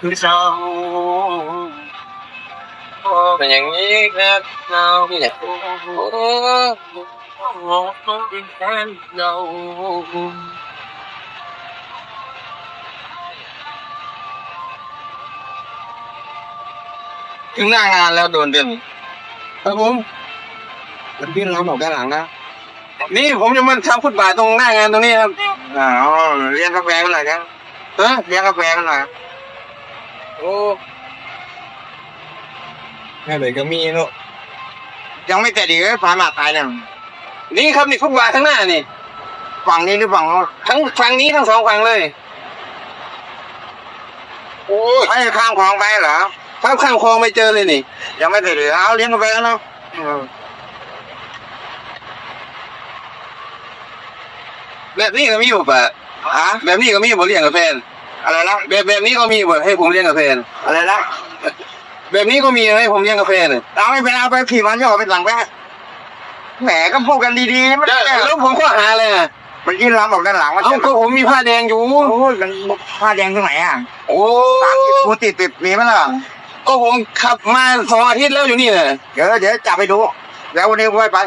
คือเศร้าเป็นอย่างนี้นะเราเนี่ยเป็นแฟนเราถึงหน้างานแล้วโดนเดือนครับผมมันพี่เราบอกด้านหลังนะนี่ผมจะมาทำฟุตบาทตรงหน้างานตรงนี้ครับอ๋อเลี้ยงกาแฟกันหน่อยครับฮะเลี้ยงกาแฟกันหน่อย โอ้แม่เลยก็มีเนาะยังไม่เสร็จอีกเลยฟ้ามาตายเนี่ยนี่ครับนี่ฟุตบาทข้างหน้านี่ฝั่งนี้หรือฝั่งโน้นทั้งฝั่งนี้ทั้งสองฝั่งเลย โอ้ยไม่ข้ามคลองไปเหรอข้ามข้ามคลองไม่เจอเลยนี่ ยังไม่เสร็จอีกเอาเลี้ยงกาแฟกันเนาะเออแบบนี้ก็มีบ่ปะฮะแบบนี้ก็มีบ่เลี้ยงกาแฟน อะไรนะแบบแบบนี้ก็มีบ่ให้ผมเลี้ยงกาแฟนอะไรนะแบบนี้ก็มีให้ผมเลี้ยงกาแฟนเอาไม่เป็นเอาไปขี่มันจะออกไปหลังไปแหมก็พูดกันดีๆไม่ได้แล้วผมก็หาเลยอะเมื่อกี้เราบอกด้านหลังว่าเอ้าก็ผมมีผ้าแดงอยู่ โอ้ยมันผ้าแดงตรงไหนอะโอ้ตามติดกูติดติดมีไหมล่ะก็ผมขับมาสองอาทิตย์แล้วอยู่นี่น่ะเดี๋ยวเดี๋ยวจับไปดู แล้ววันนี้ไว้ไป